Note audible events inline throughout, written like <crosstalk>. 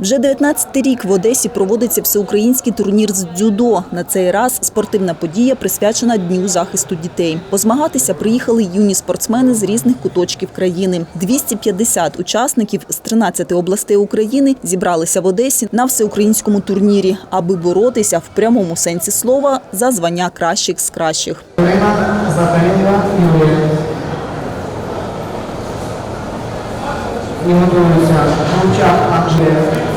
Вже 19-й рік в Одесі проводиться всеукраїнський турнір з дзюдо. На цей раз спортивна подія присвячена Дню захисту дітей. Позмагатися приїхали юні спортсмени з різних куточків країни. 250 учасників з 13 областей України зібралися в Одесі на всеукраїнському турнірі, аби боротися в прямому сенсі слова за звання кращих з кращих. Юлія. Анжелія.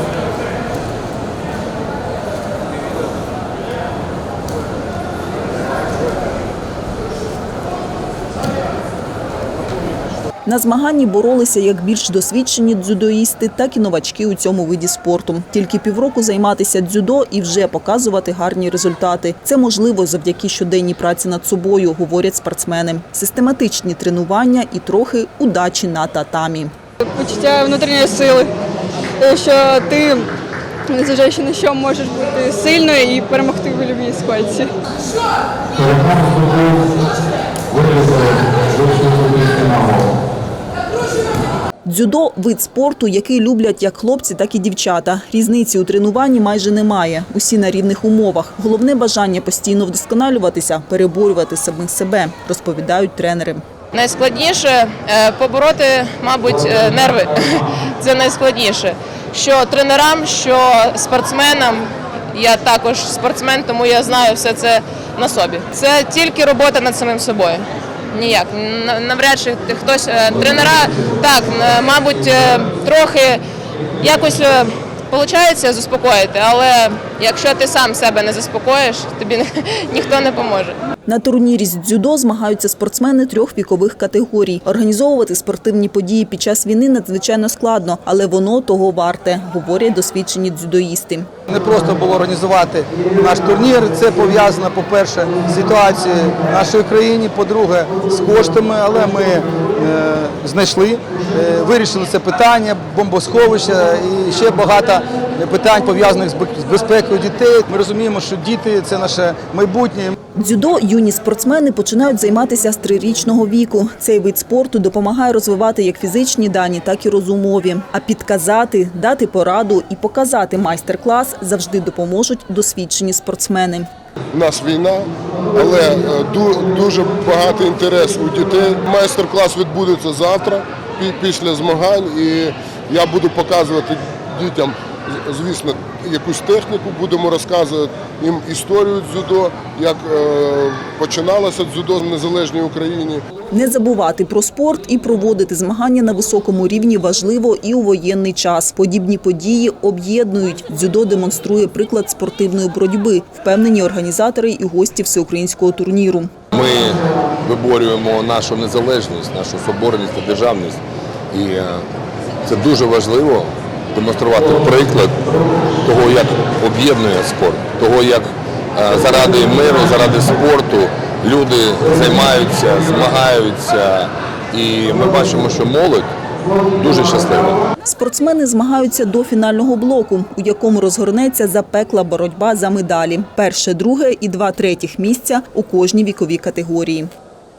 На змаганні боролися як більш досвідчені дзюдоїсти, так і новачки у цьому виді спорту. Тільки півроку займатися дзюдо і вже показувати гарні результати. Це можливо завдяки щоденній праці над собою, говорять спортсмени. Систематичні тренування і трохи удачі на татамі. почуття внутрішньої сили, що ти, незважаючи на що, можеш бути сильною і перемогти в будь-якій ситуації. Дзюдо вид спорту, який люблять як хлопці, так і дівчата. Різниці у тренуванні майже немає. Усі на рівних умовах. Головне бажання постійно вдосконалюватися, переборювати самих себе, розповідають тренери. Найскладніше е, побороти, мабуть, е, нерви. <laughs> Це найскладніше. Що тренерам, що спортсменам. Я також спортсмен, тому я знаю все це на собі. Це тільки робота над самим собою. Ніяк. Навряд чи хтось е, тренера так, е, мабуть, е, трохи якось виходить заспокоїти, але якщо ти сам себе не заспокоїш, тобі <laughs> ніхто не поможе. На турнірі з дзюдо змагаються спортсмени трьох вікових категорій. Організовувати спортивні події під час війни надзвичайно складно, але воно того варте, говорять досвідчені дзюдоїсти. Не просто було організувати наш турнір. Це пов'язано, по-перше, з ситуацією в нашій країні, по-друге, з коштами, але ми знайшли, е, вирішили це питання, бомбосховища і ще багато питань пов'язаних з безпекою дітей. Ми розуміємо, що діти це наше майбутнє. Дзюдо юні спортсмени починають займатися з трирічного віку. Цей вид спорту допомагає розвивати як фізичні дані, так і розумові. А підказати, дати пораду і показати майстер-клас завжди допоможуть досвідчені спортсмени. У нас війна, але е, дуже багатий інтерес у дітей. Майстер-клас відбудеться завтра після змагань, і я буду показувати дітям, звісно, якусь техніку. Будемо розказувати їм історію дзюдо, як е, починалося дзюдо в незалежній Україні. Не забувати про спорт і проводити змагання на високому рівні важливо і у воєнний час. Подібні події об'єднують. Дзюдо демонструє приклад спортивної боротьби, впевнені організатори і гості всеукраїнського турніру. Ми виборюємо нашу незалежність, нашу соборність та державність. І е, це дуже важливо демонструвати приклад того, як об'єднує спорт, того, як е, заради миру, заради спорту люди займаються, змагаються. І ми бачимо, що молодь дуже щаслива. Спортсмени змагаються до фінального блоку, у якому розгорнеться запекла боротьба за медалі. Перше, друге і два третіх місця у кожній віковій категорії.